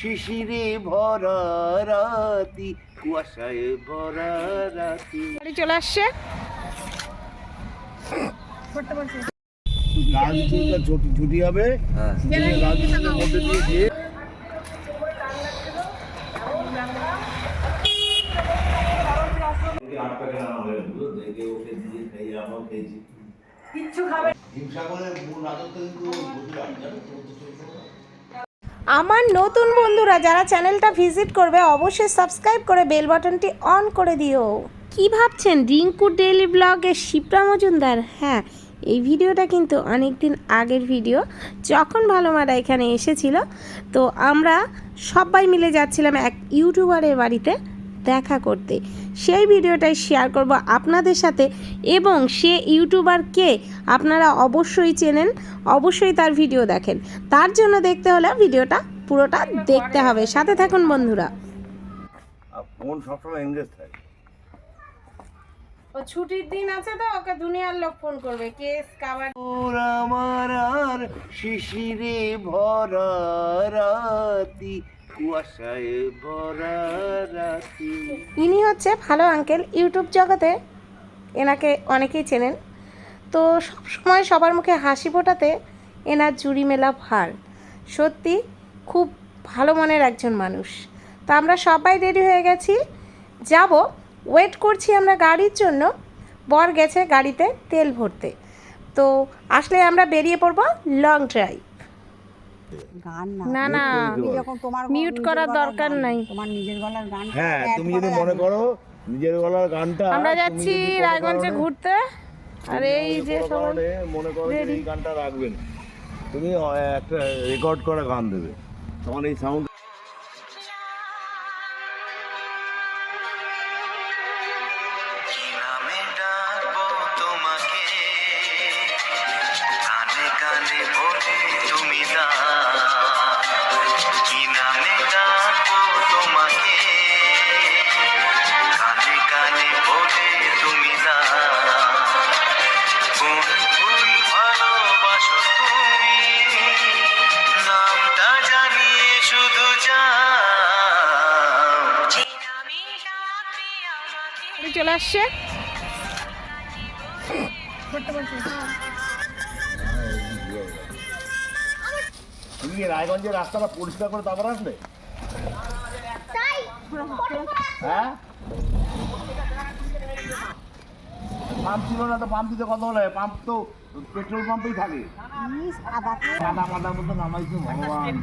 শিশিরে ভরা রাতি কুয়াশায় ভরা রাতি। বাড়ি চলে আসছে। গান হবে মধ্যে দিয়ে দিয়ে আট প্যাকেট আনা হয়েছিল দেখে ওকে দিয়ে খাই আমরাও খেয়েছি হিমসাগরের মূল রাজত্ব কিন্তু বুঝলাম জানো? তো আমার নতুন বন্ধুরা, যারা চ্যানেলটা ভিজিট করবে, অবশ্যই সাবস্ক্রাইব করে বেল বাটনটি অন করে দিও। কি ভাবছেন? রিঙ্কু ডেইলি ব্লগের শিপ্রা মজুমদার? হ্যাঁ এই ভিডিওটা কিন্তু অনেক দিন আগের ভিডিও। যখন ভালো মারা এখানে এসেছিল, তো আমরা সবাই মিলে যাচ্ছিলাম এক ইউটিউবারের বাড়িতে। দেখা করতে। সেই ভিডিওটাই শেয়ার করব আপনাদের সাথে এবং সে ইউটিউবার কে আপনারা অবশ্যই চেনেন অবশ্যই তার ভিডিও দেখেন। তার জন্য দেখতে হলে ভিডিওটা পুরোটা দেখতে হবে। সাথে থাকুন বন্ধুরা। ফোন সবসময় এঙ্গেজ থাকে। ও ছুটির দিন আছে তো ওকে দুনিয়ার লোক ফোন করবে। কেস কাবার ওর আমার আর শিশিরে ভরা রাতি। ইনি হচ্ছে ভালো আঙ্কেল। ইউটিউব জগতে এনাকে অনেকেই চেনেন। তো সব সময় সবার মুখে হাসি ফোটাতে এনার জুড়ি মেলা ভার। সত্যি খুব ভালো মনের একজন মানুষ। তো আমরা সবাই রেডি হয়ে গেছি। যাব। ওয়েট করছি আমরা গাড়ির জন্য। বর গেছে গাড়িতে তেল ভরতে। তো আসলে আমরা বেরিয়ে পড়ব লং ড্রাইভ। না। না না তুমি মিউট করার দরকার নাই। তোমার নিজের গলার গান হ্যাঁ তুমি যদি মনে করো নিজের গলার গানটা আমরা যাচ্ছি রায়গঞ্জে ঘুরতে। আর এই যে সবাই মনে করো যে এই গানটা রাখবেন। তুমি একটা রেকর্ড করা গান দেবে। তোমার এই সাউন্ড চলে আসছে। তুমি রায়গঞ্জের রাস্তাটা পরিষ্কার করে তারপর আসলে হ্যাঁ? পাম্প ছিল না তো পাম্প দিতে কত হলে? পাম্প তো পেট্রোল পাম্পেই থাকে। কাদা মাদার মতো নামাইছে ভগবান।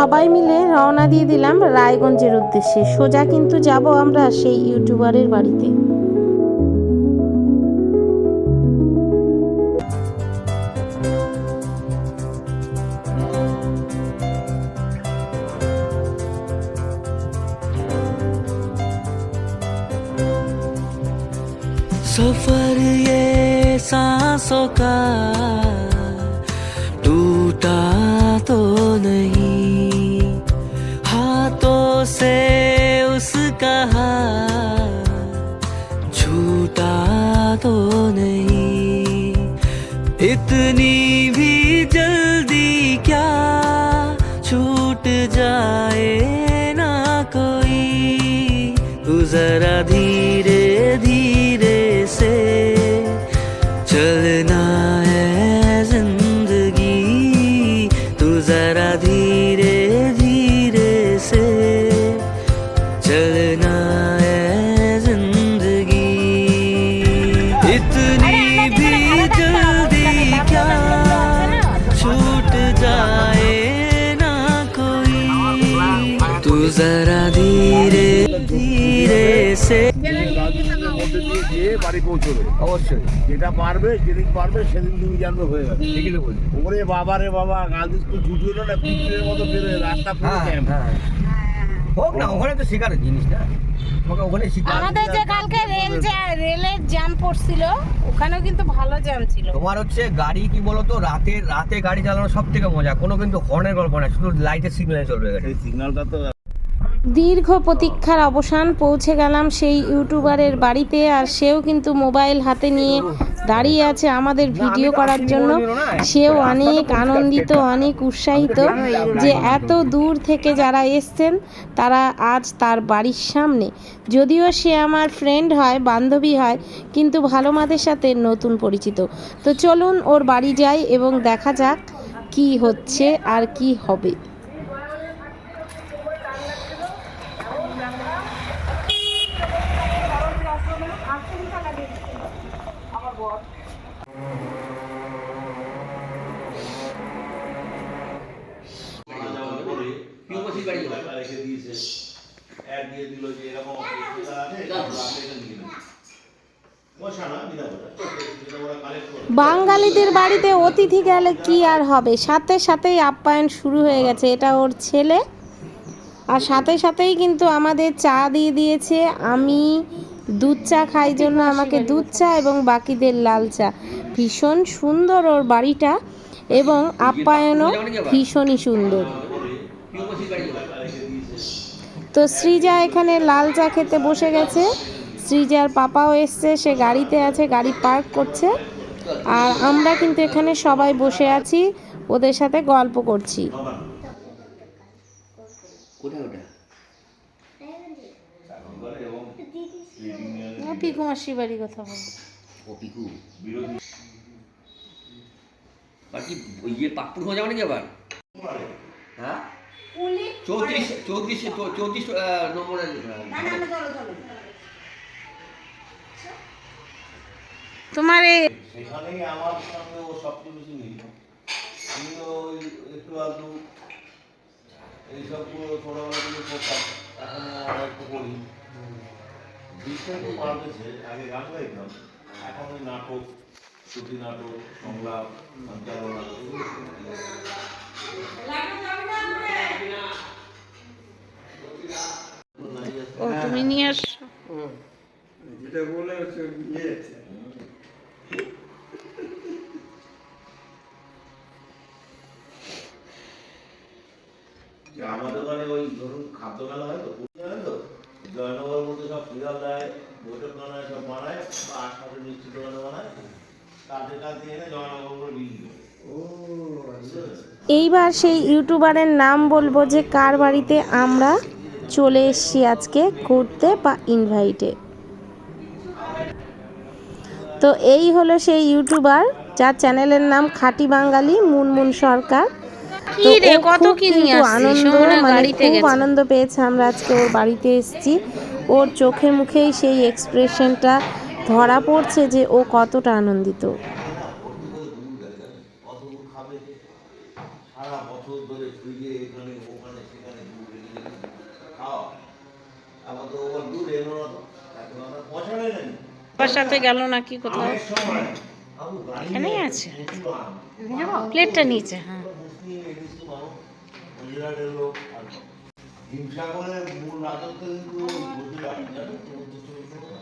সবাই মিলে রওনা দিয়ে দিলাম রায়গঞ্জের উদ্দেশ্যে সোজা কিন্তু যাব আমরা সেই ইউটিউবারের বাড়িতে सफर ये सांसों का उसका हाथ छूटा तो नहीं इतनी भी जल्दी क्या छूट जाए ना कोई तू जरा धीरे धीरे से चलना তু জরা ধীরে ধীরে সে মধ্যে গিয়ে বাড়ি পৌঁছবে অবশ্যই। যেটা পারবে যেদিন পারবে সেদিন তুমি জানবে হয়ে যাবে। ঠিকই তো বলছি। ওরে বাবা রে বাবা গান্ধী স্কুল ছুটি হলো না পিঁপড়ের মতো বেরোয় রাস্তা পুরো ক্যাম্প হোক না ওখানে তো শেখার জিনিস না। তোমাকে ওখানে শিখা আমাদের যে কালকে রেল যা- রেলের জ্যাম পড়ছিল ওখানেও কিন্তু ভালো জ্যাম ছিল। তোমার হচ্ছে গাড়ি কি বলতো রাতে রাতে গাড়ি চালানো সব থেকে মজা। কোনো কিন্তু হর্নের গল্প না শুধু লাইটের সিগন্যাল চলবে সিগন্যালটা তো দীর্ঘ প্রতীক্ষার অবসান পৌঁছে গেলাম সেই ইউটিউবারের বাড়িতে আর সেও কিন্তু মোবাইল হাতে নিয়ে দাঁড়িয়ে আছে আমাদের ভিডিও করার জন্য। সেও অনেক আনন্দিত অনেক উৎসাহিত যে এত দূর থেকে যারা এসছেন তারা আজ তার বাড়ির সামনে। যদিও সে আমার ফ্রেন্ড হয় বান্ধবী হয় কিন্তু ভালো মাদের সাথে নতুন পরিচিত। তো চলুন ওর বাড়ি যাই এবং দেখা যাক কি হচ্ছে আর কি হবে। বাঙালিদের বাড়িতে অতিথি গেলে কি আর হবে? সাথে সাথেই আপ্যায়ন শুরু হয়ে গেছে। এটা ওর ছেলে। আর সাথে সাথেই কিন্তু আমাদের চা দিয়ে দিয়েছে। আমি দুধ চা খাই জন্য আমাকে দুধ চা এবং বাকিদের লাল চা। ভীষণ সুন্দর ওর বাড়িটা এবং আপ্যায়নও ভীষণই সুন্দর। তো শ্রীজা এখানে লাল চা খেতে বসে গেছে। শ্রীজার পাপাও এসছে সে গাড়িতে আছে গাড়ি পার্ক করছে। আর আমরা কিন্তু এখানে সবাই বসে আছি ওদের সাথে গল্প করছি। কোথায় ওটা? পিকু মাসির বাড়ি কথা বল ও পিকু আর কি ইয়ে পাকপুর হয়ে যাবে নাকি আবার? হ্যাঁ? চৌত্রিশ চৌত্রিশ চৌত্রিশ নম্বরের তোমার এই সেখানেই আমার সঙ্গে ও সবচেয়ে বেশি মিল আমিও একটু আধটু এইসব ছোটোবেলা থেকে করতাম একটু করি। বিষয় তো পাল্টেছে আগে গান গাইতাম এখন ওই নাটক শ্রুতি নাটক সংলাপ সঞ্চালনা নিয়ে আস। আমাদের ওখানে ওই ধরুন খাদ্য মেলা হয় তো মধ্যে দেয় বৈঠক বানায় সব বানায় বা আশপাশে মিষ্টি দোকানে বানায় কাঁদে কাঁদে এনে করে। বিক্রি করে এইবার সেই ইউটিউবারের নাম বলব যে কার বাড়িতে আমরা চলে এসেছি আজকে ঘুরতে বা ইনভাইটে তো এই হলো সেই ইউটিউবার যার চ্যানেলের নাম খাঁটি বাঙালি মুনমুন সরকার। তো কত কি কিন্তু আনন্দ মানে খুব আনন্দ পেয়েছে আমরা আজকে ওর বাড়িতে এসেছি। ওর চোখে মুখেই সেই এক্সপ্রেশনটা ধরা পড়ছে যে ও কতটা আনন্দিত। কত খাবে সারা বছর ধরে ফ্রিজে এখানে ওখানে সেখানে ঘুরে গেলে খাওয়া আবার তো ওর দুধ এলো না তো এখন আমরা পয়সা নেই বাবার সাথে গেল নাকি কোথাও এখানেই আছে। প্লেটটা নিচে হ্যাঁ হিমসাগরের মূল রাজত্ব কিন্তু তো?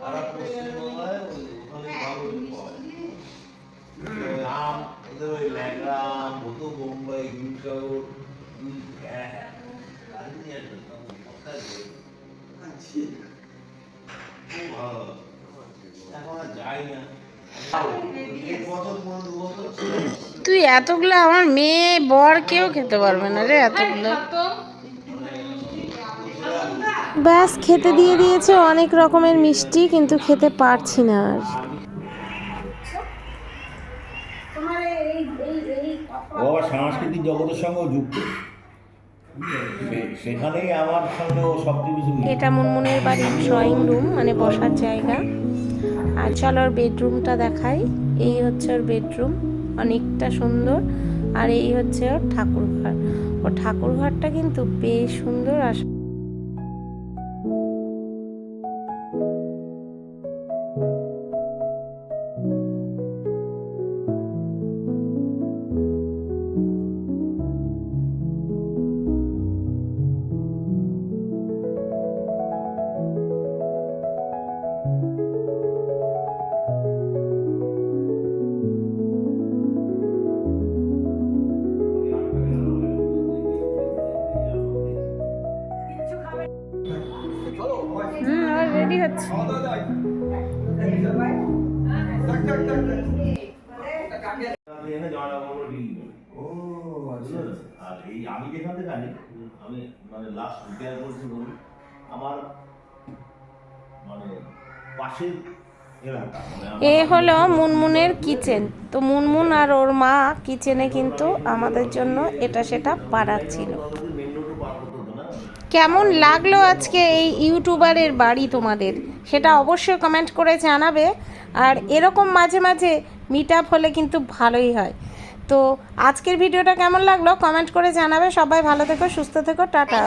সারা পশ্চিমবঙ্গায় ওই- ওখানে ভালো ওদের ওই ল্যাংড়া আম বোম্বাই হিমসাগর হ্যাঁ হ্যাঁ? খুব ভালো এখন আর যাই না। ছিল। তুই এতগুলো আমার মেয়ে বর কেউ খেতে পারবে না রে এতগুলো। ব্যাস খেতে দিয়ে দিয়েছে অনেক রকমের মিষ্টি কিন্তু খেতে পারছি না আর। ও সাংস্কৃতিক জগতের সঙ্গেও যুক্ত। সেখানেই আমার সঙ্গে ও সবচেয়ে বেশি এটা মুনমুনের বাড়ির ড্রয়িং রুম মানে বসার জায়গা। আর চলো ওর বেডরুমটা দেখাই। এই হচ্ছে ওর বেডরুম অনেকটা সুন্দর। আর এই হচ্ছে ওর ঠাকুর ঘর ওর ঠাকুর ঘরটা কিন্তু বেশ সুন্দর আর আমি যেখান থেকে আনি আমি মানে লাস্ট রিটায়ার করছি বলি আমার মানে পাশের এ হলো মুনমুনের কিচেন। তো মুনমুন আর ওর মা কিচেনে কিন্তু আমাদের জন্য এটা সেটা বানাচ্ছিল কতদিন মেন রোডও পার করতে হতো না কেমন লাগল আজকে এই ইউটিউবারের বাড়ি তোমাদের? সেটা অবশ্যই কমেন্ট করে জানাবে। আর এরকম মাঝে মাঝে মিট আপ হলে কিন্তু ভালোই হয়। তো আজকের ভিডিওটা কেমন লাগল কমেন্ট করে জানাবে। সবাই ভালো থেকো, সুস্থ থেকো, টাটা।